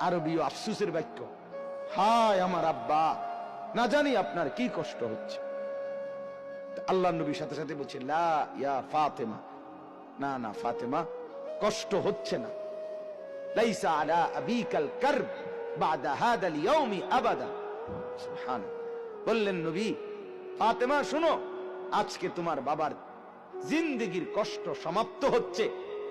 আরবীয় আফসুসের বাক্য। হায় আমার আব্বা, না জানি আপনার কি কষ্ট হচ্ছে। আল্লাহ নবীর সাথে সাথে বলছে, লা ফাতেমা। না না, ফাতেমা, কষ্ট হচ্ছে না। আবাদা। বললেন নবী, ফাতেমা, শুনো, আজকে তোমার বাবার জিন্দেগির কষ্ট সমাপ্ত হচ্ছে।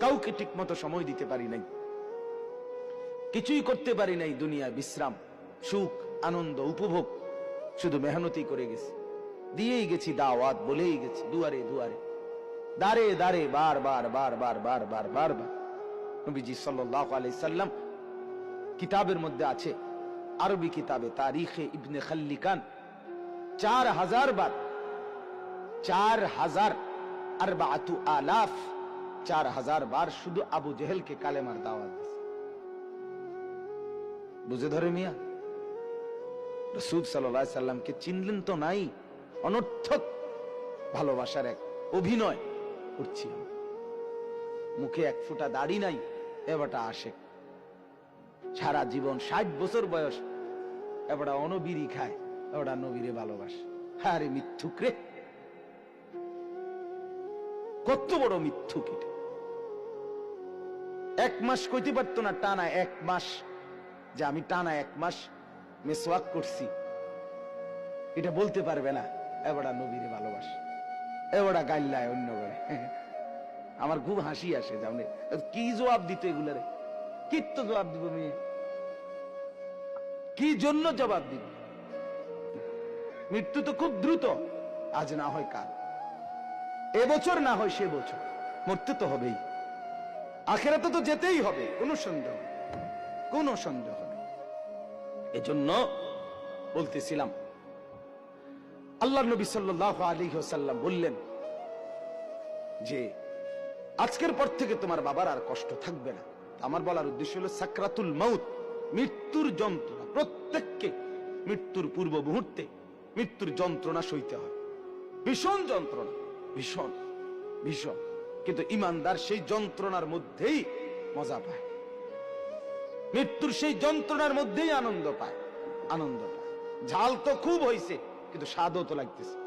কাউকে ঠিক মতো সময় দিতে পারি নাই। কিছুই করতে পারি নাই দুনিয়া, বিশ্রাম, সুখ, আনন্দ, উপভোগ। শুধু মেহনতি করে গেছি। দিয়েই গেছি দাওয়াত, বলেই গেছি, দুয়ারে দুয়ারে। দাঁড়ে দাঁড়ে বার বার বার বার বার বার বার বার। নবীজি সাল্লাল্লাহু আলাইহি সাল্লাম কিতাবের মধ্যে আছে, আরবি কিতাবে, তারিখে ইবনে খাল্লিকান, চার হাজার বার, চার হাজার আরবাআতু আলাফ চার হাজার বার শুধু আবু জেহেলকে কালেমার দাওয়াত বুঝে ধরে মিয়া সাল্লাহ সাল্লামকে চিনলেন তো নাই? অনর্থক ভালোবাসার এক অভিনয় করছি মুখে এক ফোঁটা দাড়ি নাই, এবারটা আসে। সারা জীবন ষাট বছর বয়স, এবারটা অনবিরি খায়, এবারটা নবীরে ভালোবাসে। আরে মিথ্যুক রে! কত বড় মিথ্যুক এটা। এক মাস কইতে পারতো না টানা এক মাস। যে আমি টানা এক মাস মেসওয়াক করছি। এটা বলতে পারবে না এবারটা নবীরে ভালোবাসে এবারটা গাইল্লায় অন্য করে। আমার খুব হাসি আসে, জানে। কি জবাব দিত এগুলারে? কি তো জবাব দিব মেয়ে? কি জন্য জবাব দিব? মৃত্যু তো খুব দ্রুত, আজ না হয় কাল। এবছর না হয় সে বছর, মরতে তো হবেই। আখেরাতে তো যেতেই হবে, কোনো সন্দেহ। কোনো সন্দেহ নেই। এজন্য বলতেছিলাম, আল্লাহ নবী সাল্লাহ আলী সাল্লাম বললেন যে, আজকের পর থেকে তোমার বাবার আর কষ্ট থাকবে না। আমার বলার উদ্দেশ্য হলো সাকরাতুল মাউত, মৃত্যুর যন্ত্রণা, প্রত্যেককে মৃত্যুর পূর্ব মুহূর্তে মৃত্যুর যন্ত্রণা সইতে হয়। ভীষণ যন্ত্রণা, ভীষণ ভীষণ। কিন্তু ইমানদার সেই যন্ত্রণার মধ্যেই মজা পায়। মৃত্যুর সেই যন্ত্রণার মধ্যেই আনন্দ পায়। আনন্দ পায়। ঝাল তো খুব হয়েছে কিন্তু স্বাদও তো লাগতেছে।